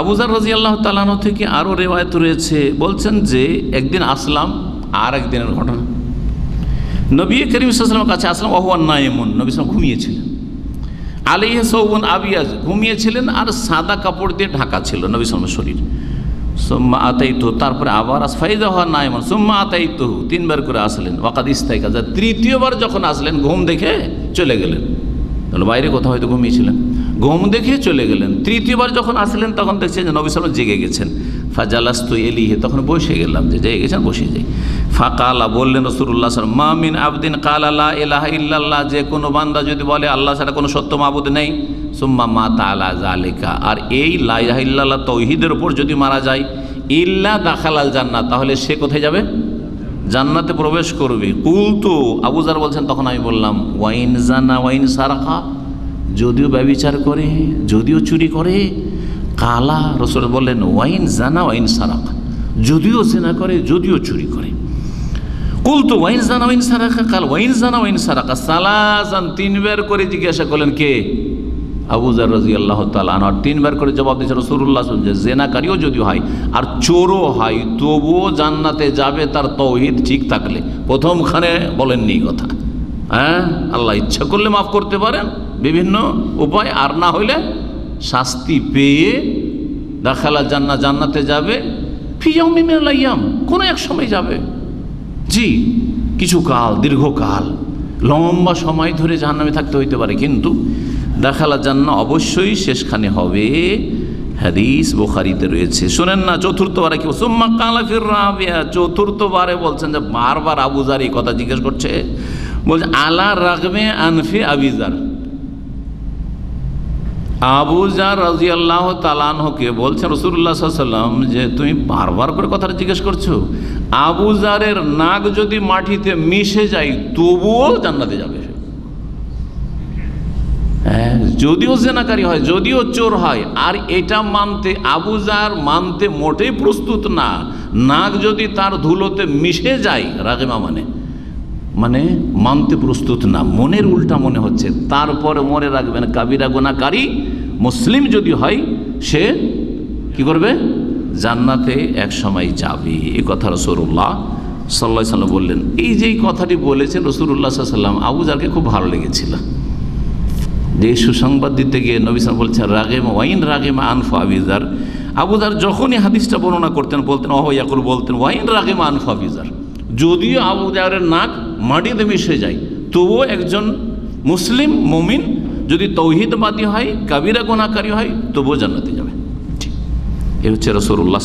আবুজার রাজি আল্লাহ তালানো থেকে আরও রেওয়ায়ত রয়েছে, বলছেন যে একদিন আসলাম আর একদিনের ঘটনা। নবী করিম সাল্লামের কাছে আসলাম ওহান নাইমুন নবী সালাম ঘুমিয়েছিলেন। আলিহ সৌবন আবিয়াজ, ঘুমিয়েছিলেন আর সাদা কাপড় দিয়ে ঢাকা ছিল নবী সালামের শরীর। সোম্মা আতাই তো তারপরে আবার ফাইদা হওয়ার নাইমন সোম্মা আতাই তো তিনবার করে আসলেন। ওয়াকাদ ইস্তাই কাজা তৃতীয়বার যখন আসলেন, ঘুম দেখে চলে গেলেন। তাহলে বাইরে কোথাও হয়তো ঘুমিয়েছিলেন। ঘুম দেখে চলে গেলেন। তৃতীয়বার যখন আসলেন, তখন দেখছেন যে নবী সালাম জেগে গেছেন। ফাজালাস্ত এলিহে তখন বসে গেলাম যে জেগে গেছেন, বসে যাই। ফাকালা বললেন রসুল্লাহ সাল্লাম মামিন আবদিন কালাল্লাহ এলাহ ইল্লাল্লাহ যে কোনো বান্দা যদি বলে, আল্লাহ ছাড়া কোনো সত্য মাবুদ নেই সুম্মা মা তালা জালেকা আর এই লাইলাহ ইল্লাল্লাহ তৌহিদের ওপর যদি মারা যায়, ইল্লা দাখালাল জান্নাত, তাহলে সে কোথায় যাবে? জান্নাতে প্রবেশ করবে। কুল তো আবুজার বলছেন, তখন আমি বললাম, ওয়াইন জানা, ওয়াইন সারাখা যদিও ব্যবিচার করে, যদিও চুরি করে, কালা রসুল বললেন, ওয়াইন জানা, ওয়াইন সারাখা যদিও জেনা করে, যদিও চুরি করে। কুল তো ওয়াইন জানা, ওয়াইন সারাখা কাল, ওয়াইন জানা, ওয়াইন সারাখা সালাসান তিনবার করে জিজ্ঞাসা করলেন, কে? আবুজার রাজি আল্লাহ তালান তিনবার করে জবাব দিয়েছে রসুল্লাহ যে জেনাকারীও যদি হয়, আর চোরও হয়, তবুও জান্নাতে যাবে, তার তৌহিদ ঠিক থাকলে। প্রথমখানে বলেননি কথা। হ্যাঁ? আল্লাহ ইচ্ছা করলে মাফ করতে পারেন। বিভিন্ন উপায়। আর না হইলে শাস্তি পেয়ে দেখালা জান্না জান্নাতে যাবে। ফিয়ামিমিনাইয়াম কোনো এক সময় যাবে। জি, কিছু কাল, দীর্ঘকাল, লম্বা সময় ধরে জাহান্নামে থাকতে হইতে পারে। কিন্তু দেখালা জান্না অবশ্যই শেষখানে হবে। হাদিস বোখারিতে রয়েছে। শোনেন না, চতুর্থবারে কি সুম্মা কালাফির রাবিয়া। চতুর্থবারে বলছেন যে বারবার আবুজার এই কথা জিজ্ঞেস করছে। বলছে আলা রাগমে আনফি আবিজার আবুজার রাজি আল্লাহ তালানহকে বলছেন রসুল্লাহ সাল্লাম যে তুমি বারবার করে কথাটা জিজ্ঞেস করছ আবুজারের নাক যদি মাটিতে মিশে যায় তবুও জান্নাতে যাবে হ্যাঁ, যদিও জেনাকারী হয় যদিও চোর হয় আর এটা মানতে আবুজার মানতে মোটেই প্রস্তুত না। নাক যদি তার ধুলোতে মিশে যায় রাগেমা মানে মানে মানতে প্রস্তুত না। মনের উল্টা মনে হচ্ছে। তারপরে মনে রাখবেন, কাবিরা গোনাকারী মুসলিম যদি হয়, সে কি করবে? জান্নাতে এক সময় যাবে। এই কথা রসুল্লাহ সাল্লাহ সাল্লাম বললেন। এই যে কথাটি বলেছেন রসুল্লাহ সাল্লাম আবুজারকে খুব ভালো লেগেছিল। যে সুসংবাদ দিতে গিয়ে নবিসাম বলছেন, রাগেম, ওয়াইন রাগেম আনফু আবিজার আবুজার যখনই হাদিসটা বর্ণনা করতেন, বলতেন অহ ইয়াকুল, বলতেন, ওয়াইন রাগেম আনফু আবিজার যদিও আবু দেয়ারের নাক মাটিতে মিশে যায়, তবুও একজন মুসলিম মুমিন যদি তৌহিদবাদী হয়, কাবিরা গোনাকারী হয়, তবুও জান্নাতে যাবে। এ হচ্ছে রসুল্লাহ